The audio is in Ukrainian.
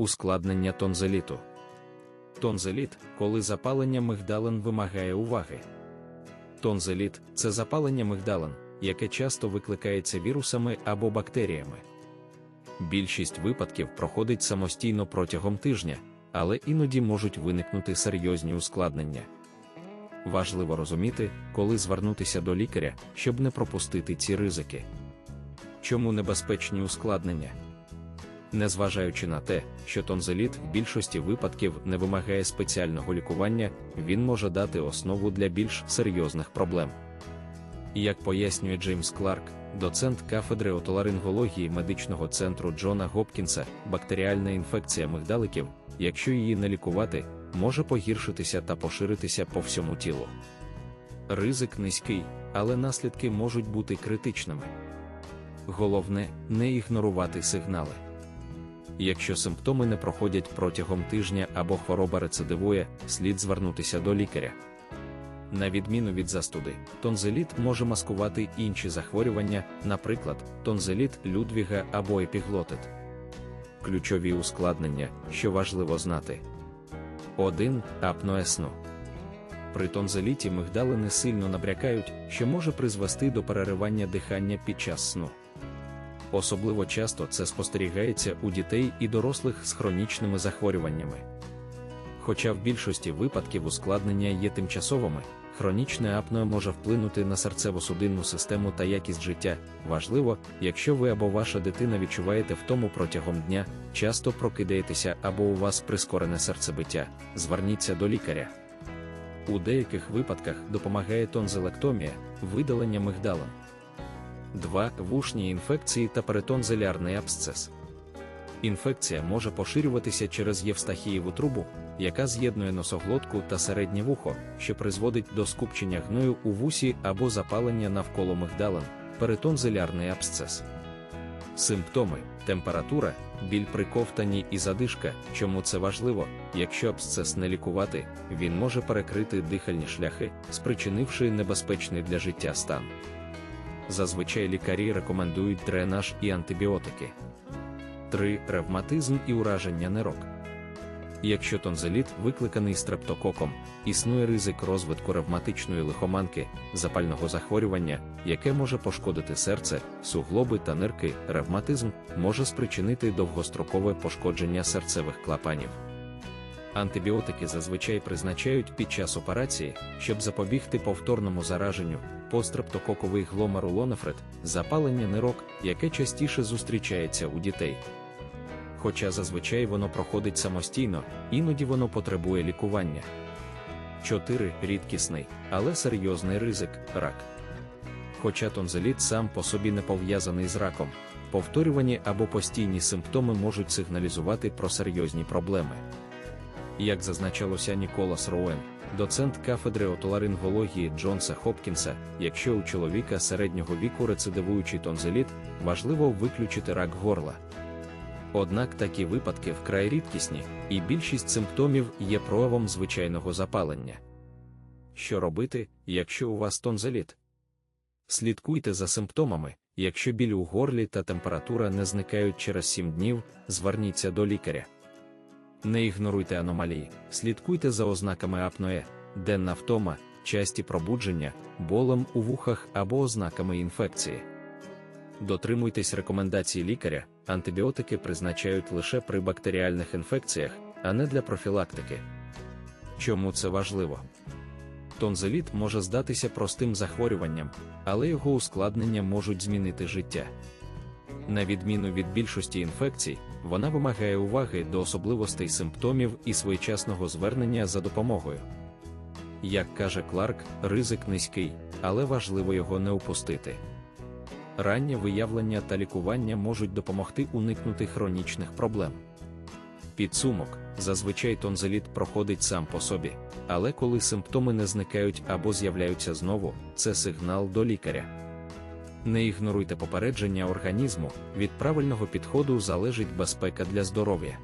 Ускладнення тонзиліту. Тонзиліт, коли запалення мигдалин вимагає уваги. Тонзиліт це запалення мигдалин, яке часто викликається вірусами або бактеріями. Більшість випадків проходить самостійно протягом тижня, але іноді можуть виникнути серйозні ускладнення. Важливо розуміти, коли звернутися до лікаря, щоб не пропустити ці ризики. Чому небезпечні ускладнення? Незважаючи на те, що тонзиліт в більшості випадків не вимагає спеціального лікування, він може дати основу для більш серйозних проблем. Як пояснює Джеймс Кларк, доцент кафедри отоларингології медичного центру Джона Гопкінса, бактеріальна інфекція мигдаликів, якщо її не лікувати, може погіршитися та поширитися по всьому тілу. Ризик низький, але наслідки можуть бути критичними. Головне не ігнорувати сигнали. Якщо симптоми не проходять протягом тижня або хвороба рецидивує, слід звернутися до лікаря. На відміну від застуди, тонзиліт може маскувати інші захворювання, наприклад, тонзиліт Людвіга або епіглотит. Ключові ускладнення, що важливо знати. 1. Апноe сну. При тонзиліті мигдалини сильно набрякають, що може призвести до переривання дихання під час сну. Особливо часто це спостерігається у дітей і дорослих з хронічними захворюваннями. Хоча в більшості випадків ускладнення є тимчасовими, хронічне апноe може вплинути на серцево-судинну систему та якість життя. Важливо, якщо ви або ваша дитина відчуваєте втому протягом дня, часто прокидаєтеся або у вас прискорене серцебиття, зверніться до лікаря. У деяких випадках допомагає тонзилектомія, видалення мигдалин. 2. Вушні інфекції та перитонзилярний абсцес. Інфекція може поширюватися через євстахієву трубу, яка з'єднує носоглотку та середнє вухо, що призводить до скупчення гною у вусі або запалення навколо мигдалин, перитонзилярний абсцес. Симптоми температура, біль при ковтанні і задишка. Чому це важливо? Якщо абсцес не лікувати, він може перекрити дихальні шляхи, спричинивши небезпечний для життя стан. Зазвичай лікарі рекомендують дренаж і антибіотики. 3. Ревматизм і ураження нирок. Якщо тонзиліт викликаний стрептококом, існує ризик розвитку ревматичної лихоманки, запального захворювання, яке може пошкодити серце, суглоби та нирки. Ревматизм може спричинити довгострокове пошкодження серцевих клапанів. Антибіотики зазвичай призначають під час операції, щоб запобігти повторному зараженню, пострептококовий гломерулонефрит, запалення нирок, яке частіше зустрічається у дітей. Хоча зазвичай воно проходить самостійно, іноді воно потребує лікування. 4. Рідкісний, але серйозний ризик рак. Хоча тонзиліт сам по собі не пов'язаний з раком, повторювані або постійні симптоми можуть сигналізувати про серйозні проблеми. Як зазначалося Ніколас Роуен, доцент кафедри отоларингології Джонса Хопкінса, якщо у чоловіка середнього віку рецидивуючий тонзиліт, важливо виключити рак горла. Однак такі випадки вкрай рідкісні, і більшість симптомів є проявом звичайного запалення. Що робити, якщо у вас тонзиліт? Слідкуйте за симптомами, якщо біль у горлі та температура не зникають через 7 днів, зверніться до лікаря. Не ігноруйте аномалії, слідкуйте за ознаками апноe, денна втома, часті пробудження, болем у вухах або ознаками інфекції. Дотримуйтесь рекомендацій лікаря, антибіотики призначають лише при бактеріальних інфекціях, а не для профілактики. Чому це важливо? Тонзиліт може здатися простим захворюванням, але його ускладнення можуть змінити життя. На відміну від більшості інфекцій, вона вимагає уваги до особливостей симптомів і своєчасного звернення за допомогою. Як каже Кларк, ризик низький, але важливо його не упустити. Раннє виявлення та лікування можуть допомогти уникнути хронічних проблем. Підсумок зазвичай тонзиліт проходить сам по собі, але коли симптоми не зникають або з'являються знову, це сигнал до лікаря. Не ігноруйте попередження організму, від правильного підходу залежить безпека для здоров'я.